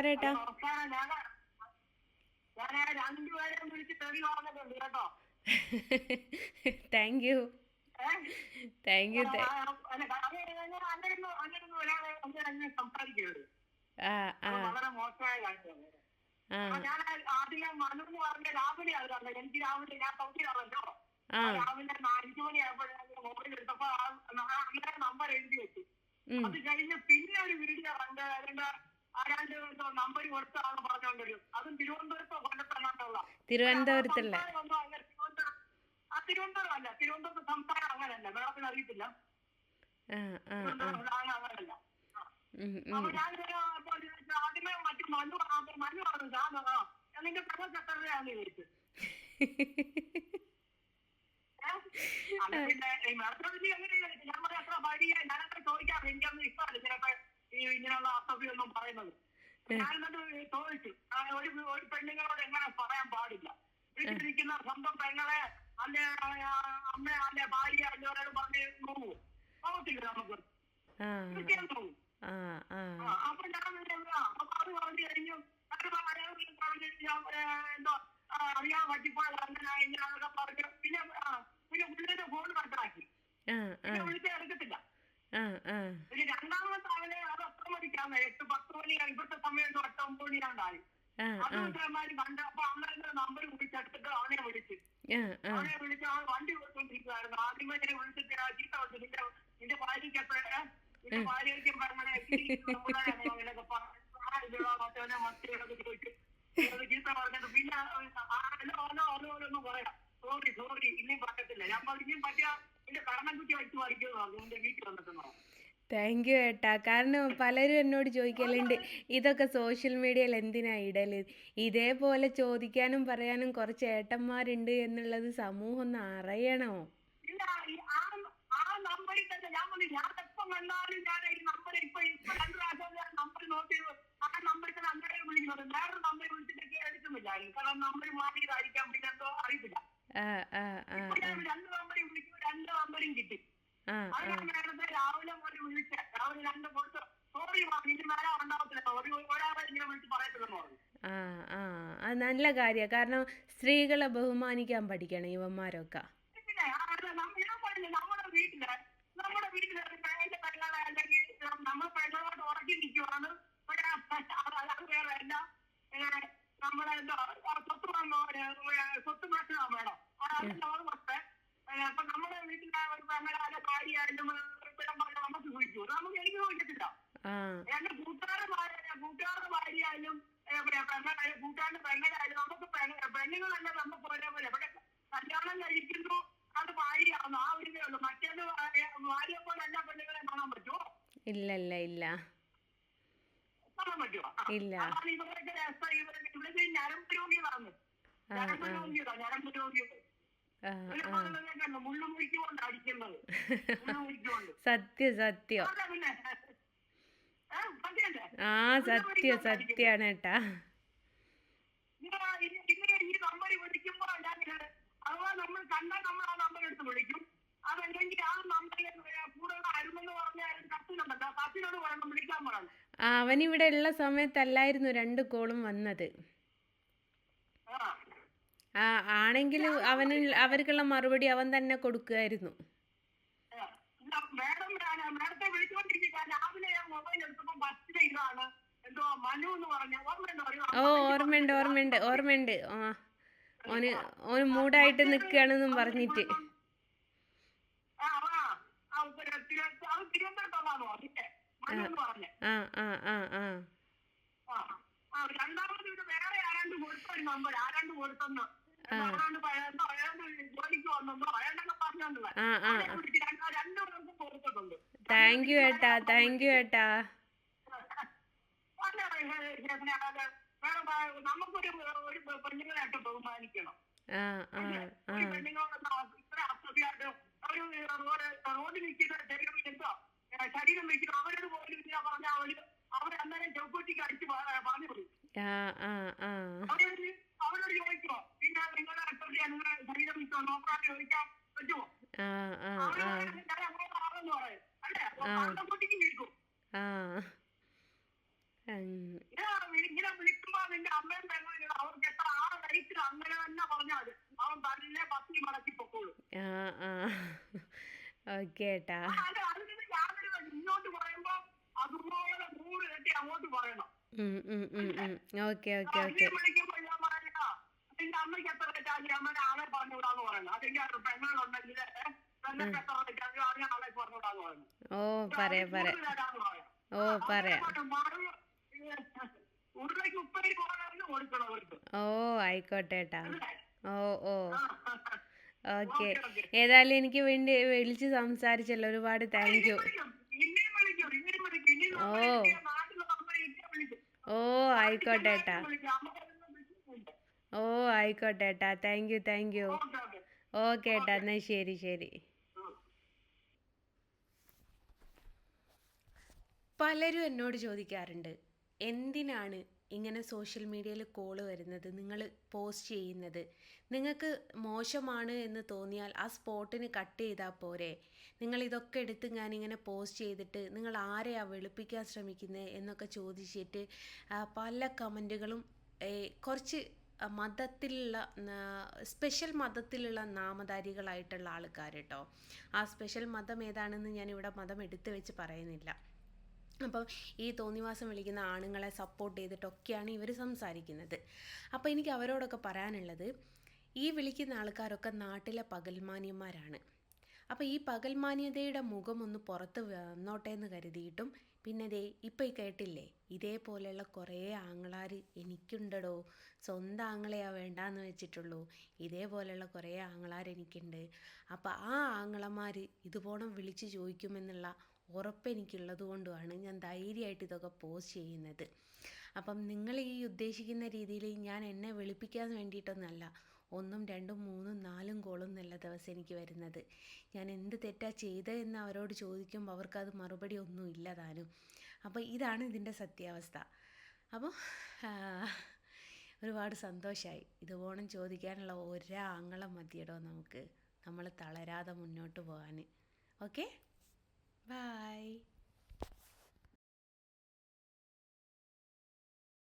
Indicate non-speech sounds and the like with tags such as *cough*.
പറയട്ടാ thank you thank you ആ ആ രാവിലെ അഞ്ചു മണിയായപ്പോഴാണ് മൊബൈൽ എടുത്തപ്പോ നമ്പർ എഴുതി വെച്ചു. അത് കഴിഞ്ഞ് പിന്നെ ഒരു വീഡിയോ കണ്ട് അതിന്റെ ആരാണ്ട് നമ്പർ കൊടുത്താണെന്ന് പറഞ്ഞോണ്ടൊരു. അതും തിരുവനന്തപുരത്തോ കൊല്ലത്തെണ്ണുള്ള തിരുവനന്തപുരത്തുള്ള. ആ തിരുവനന്തപുരം അല്ല. തിരുവനന്തപുരത്ത് സംസ്ഥാനം അങ്ങനല്ല. മേളത്തിന് അറിയത്തില്ല. അങ്ങനല്ല. അപ്പൊ ഞാൻ ആദ്യമേ മറ്റു മനു മനു പറഞ്ഞു ഞാൻ നിന്റെ? *laughs* ഞാൻ പറയാം അത്ര ഭാര്യ ഞാനത്ര ചോദിക്കാറ് എനിക്കൊന്നും ഇങ്ങനെയുള്ള അസഭ്യമൊന്നും പറയുന്നത് ഞാൻ എന്നിട്ട് ചോദിച്ചു ഒരു ഒരു പെണ്ണുങ്ങളോട് എങ്ങനെ പറയാൻ പാടില്ല വീട്ടിലിരിക്കുന്ന സ്വന്തം പെങ്ങളെ അല്ലെ അമ്മ അല്ലെ ഭാര്യ അല്ലോട് പറഞ്ഞ് നോവൂ പോകത്തില്ല നമുക്ക് തീർച്ചയായും അപ്പൊ ഞാൻ അപ്പൊ അത് പറഞ്ഞു കഴിഞ്ഞു അത് പറഞ്ഞു കഴിഞ്ഞാൽ ഞാൻ, ഏ, എന്തോ അറിയാൻ പറ്റിപ്പോയത് അങ്ങനെ പറഞ്ഞു പിന്നെ ആ, പിന്നെ പുള്ളിയുടെ ഫോൺ കട്ടാക്കി ആ ആ പിന്നെ വിളിച്ചാൽ എടുക്കത്തില്ല ആ ആ പിന്നെ രണ്ടാമത്തെ അവനെ അത് എത്ര മണിക്കാണ് എട്ട് പത്ത് മണി ഇപ്പോഴത്തെ സമയം എന്തോ എട്ട് ഒമ്പത് മണിയാണ്ടായി ആ അത് ആ. ഇതേമാതിരി കണ്ട് അപ്പൊ അമ്മേന്റെ നമ്പർ വിളിച്ചെടുത്തിട്ട് അവനെ വിളിച്ചു. അവനെ വിളിച്ച് ആ വണ്ടി കൊടുത്തോണ്ടിരിക്കുവായിരുന്നു ആദ്യമേ ഞാൻ വിളിച്ചിട്ട് ആ ചീത്ത വിളിച്ചു നിന്റെ നിന്റെ ഭാര്യയ്ക്ക് എപ്പോഴേ? നിന്റെ ഭാര്യയ്ക്ക് പറഞ്ഞേ മറ്റേതൊക്കെ ചോദിച്ചു. ചീത്ത പറഞ്ഞിട്ട് പിന്നെ അല്ലോ അല്ലോ എന്ന് പറയാം. സോറി സോറി ഇനിയും പറ്റത്തില്ല ഞാൻ പറഞ്ഞു പറ്റിയ നിന്റെ കരണം കുറ്റി വെച്ച് വായിക്കുന്നു നിന്റെ വീട്ടിൽ വന്നിട്ടുണ്ടോ താങ്ക് യു ഏട്ടാ. കാരണം പലരും എന്നോട് ചോദിക്കലുണ്ട് ഇതൊക്കെ സോഷ്യൽ മീഡിയയിൽ എന്തിനാ ഇടൽ ഇതേപോലെ ചോദിക്കാനും പറയാനും കുറച്ച് ഏട്ടന്മാരുണ്ട് എന്നുള്ളത് സമൂഹം ഒന്ന് അറിയണോ? ആ ആ ആ ആ രണ്ട് കൊടുത്ത് സോറി ഇതിന് മേലെ ഉണ്ടാവത്തില്ല ഒരു ഒരാളെ ഇങ്ങനെ വിളിച്ച് പറയത്തില്ലെന്ന് പറഞ്ഞു. ആ ആ. അത് നല്ല കാര്യമാണ് കാരണം സ്ത്രീകളെ ബഹുമാനിക്കാൻ പഠിക്കണം ഇവന്മാരൊക്കെ നമ്മുടെ വീട്ടിൽ നമ്മുടെ വീട്ടിൽ ഒരു അല്ലെങ്കിൽ നമ്മൾ പെങ്ങളോട് ഉറക്കി നിൽക്കുവാണ്. ഒരു അത് അത് വേറെ അല്ല. നമ്മളെ എന്താ സ്വത്ത് സ്വത്ത് വേണം അപ്പൊ നമ്മുടെ വീട്ടിലെ ഒരു നമുക്ക് ആ. എന്റെ കൂട്ടുകാരുടെ ഭാര്യ കൂട്ടുകാരുടെ ഭാര്യയായാലും പെണ്ണായാലും കൂട്ടുകാരുടെ പെണ്ണായാലും നമുക്ക് പെണ്ണ് പെണ്ണുങ്ങളല്ല നമുക്ക് ഒരേപോലെ പക്ഷെ കല്യാണം കഴിക്കുന്നു അത് ഭാര്യയാവുന്നു. ആ ഒരു ഇതേ ഉള്ളൂ. മറ്റേത് ഭാര്യയെ പോലെ എല്ലാ പെണ്ണുങ്ങളെ കാണാൻ പറ്റുമോ ഇല്ല ഇല്ല ഇല്ല. കാണാൻ പറ്റുമോ ആ. ഇല്ല. അതാണ് ഇവരൊക്കെ രസം ഇവരൊക്കെ ഇവിടെ ഞരമ്പ് രോഗികളാണ്. ആ, ഞരമ്പ് ആ. രോഗികളാ ഞരമ്പ് രോഗികൾ. ആ ഒരു *laughs* ആ പറഞ്ഞ മുള്ളു മുറിക്കുകൊണ്ട് അടിക്കുന്നത് മുള്ളു മുറിക്കുകൊണ്ട് സത്യം സത്യം അതാ പിന്നെ ഏഹ് സത്യമല്ലേ ആ സത്യം സത്യാണ് ഇങ്ങനെ നമ്മൾ കണ്ടാൽ നമ്മൾ ആ നമ്പർ എടുത്ത് വിളിക്കും. അതല്ലെങ്കിൽ ആ നമ്പറിൽ കൂടെ അരുമെന്ന് പറഞ്ഞാൽ കത്തിലുണ്ടല്ലോ കത്തിനോട് പറയണം വിളിക്കാൻ പറയണം. ആ, അവനിവിടെ ഉള്ള സമയത്തല്ലായിരുന്നു രണ്ട് കോളും വന്നത്. ആ. ആ ആണെങ്കിൽ അവന് അവർക്കുള്ള മറുപടി അവൻ തന്നെ കൊടുക്കുമായിരുന്നു ഓ ഓർമ്മയുണ്ട് ഓർമ്മയുണ്ട് ഓർമ്മയുണ്ട്. ആ. ഓന് ഓന് മൂടായിട്ട് നിൽക്കുകയാണെന്നും പറഞ്ഞിട്ട്. ആ ആ ആ ആ ആ ആ ആ ആ, ആ, രണ്ടാമത് ഇത് വേറെ ആരാണ്ട് കൊടുത്ത ഒരു നമ്പർ ആരാണ്ട് കൊടുത്തെന്ന്. അയാണ്ട് ജോലിക്ക് വന്നെന്നോ? അയാണ്ടൊക്കെ പറഞ്ഞോണ്ട് ആ ആ അവരെ വിളിച്ച് രണ്ട് രണ്ടു പേർക്കും കൊടുത്തിട്ടുണ്ട് താങ്ക് യു ഏട്ടാ. താങ്ക് യു ഏട്ടാ. നമുക്കൊരു ഒരു പെണ്ണുങ്ങളായിട്ട് ബഹുമാനിക്കണം റോഡിൽ നിൽക്കുന്ന ശരീരം എന്തോ ശരീരം വെക്കുന്ന അവരോട് പോലും ഇങ്ങനെ അവർ അവർ അന്നേരം ചൗക്കൂട്ടിക്ക് അടിച്ച് പറഞ്ഞു കൊടുക്കും ആ. എത്ര അവൻ ഓക്കെ ഏട്ടാ അതുപോലെ അങ്ങോട്ട് ഓക്കെ ഓക്കെ ഓക്കെ. അതെങ്കിൽ ഓ പറയാ പറയാ. ഓ പറയാം. ഓ ആയിക്കോട്ടെ ഏട്ടാ ഓ ഓ. ഓക്കെ. ഏതായാലും എനിക്ക് വേണ്ടി വിളിച്ച് സംസാരിച്ചല്ലോ ഒരുപാട് താങ്ക് യു ഓ. ഓ ആയിക്കോട്ടെ ഏട്ടാ. ഓ ആയിക്കോട്ടെ ഏട്ടാ thank you thank you. Okay ഏട്ടാ എന്നാൽ ശരി ശരി. പലരും എന്നോട് ചോദിക്കാറുണ്ട് എന്തിനാണ് ഇങ്ങനെ സോഷ്യൽ മീഡിയയിൽ കോൾ വരുന്നത്? നിങ്ങൾ പോസ്റ്റ് ചെയ്യുന്നത്. നിങ്ങൾക്ക് മോശമാണ് എന്ന് തോന്നിയാൽ ആ സ്പോട്ടിന് കട്ട് ചെയ്താൽ പോരെ. നിങ്ങൾ ഇതൊക്കെ എടുത്ത് ഇങ്ങനെ പോസ്റ്റ് ചെയ്തിട്ട് നിങ്ങൾ ആരെയാ വെളുപ്പിക്കാൻ ശ്രമിക്കുന്നത് എന്നൊക്കെ ചോദിച്ചിട്ട് പല കമന്റുകളും കുറച്ച് മതത്തിലുള്ള സ്പെഷ്യൽ മതത്തിലുള്ള നാമധാരികളായിട്ടുള്ള ആൾക്കാർ കേട്ടോ ആ സ്പെഷ്യൽ മതം ഏതാണെന്ന് ഞാനിവിടെ മതം എടുത്തു വെച്ച് പറയുന്നില്ല. അപ്പം ഈ തോന്നിവാസം വിളിക്കുന്ന ആണുങ്ങളെ സപ്പോർട്ട് ചെയ്തിട്ടൊക്കെയാണ് ഇവർ സംസാരിക്കുന്നത്. അപ്പോൾ എനിക്ക് അവരോടൊക്കെ പറയാനുള്ളത് ഈ വിളിക്കുന്ന ആൾക്കാരൊക്കെ നാട്ടിലെ പകൽമാന്യന്മാരാണ്. അപ്പോൾ ഈ പകൽമാന്യതയുടെ മുഖം ഒന്ന് പുറത്ത് വന്നോട്ടെ എന്ന് കരുതിയിട്ടും പിന്നെ ദേ ഇപ്പം ഈ കേട്ടില്ലേ ഇതേപോലെയുള്ള കുറേ ആങ്ങളാർ എനിക്കുണ്ടടോ സ്വന്തം ആങ്ങളെയാ വേണ്ടാന്ന് വെച്ചിട്ടുള്ളൂ ഇതേപോലെയുള്ള കുറേ ആങ്ങളാർ എനിക്കുണ്ട്. അപ്പോൾ ആ ആങ്ങളമാർ ഇതുപോണം വിളിച്ച് ചോദിക്കുമെന്നുള്ള ഉറപ്പെനിക്കുള്ളത് കൊണ്ടുമാണ് ഞാൻ ധൈര്യമായിട്ട് ഇതൊക്കെ പോസ്റ്റ് ചെയ്യുന്നത്. അപ്പം നിങ്ങൾ ഈ ഉദ്ദേശിക്കുന്ന രീതിയിൽ ഞാൻ എന്നെ വെളുപ്പിക്കാൻ വേണ്ടിയിട്ടൊന്നല്ല ഒന്നും രണ്ടും മൂന്നും നാലും കോളും നല്ല ദിവസം എനിക്ക് വരുന്നത്. ഞാൻ എന്ത് തെറ്റാ ചെയ്തതെന്ന് അവരോട് ചോദിക്കുമ്പോൾ അവർക്കത് മറുപടി ഒന്നും ഇല്ല താനും. അപ്പോൾ ഇതാണ് ഇതിന്റെ സത്യാവസ്ഥ. അപ്പോൾ ഒരുപാട് സന്തോഷമായി ഇതുപോണം ചോദിക്കാനുള്ള ഒരാങ്ങളും മതിയടോ നമുക്ക്. നമ്മൾ തളരാതെ മുന്നോട്ട് പോകാൻ ഓക്കെ? Bye.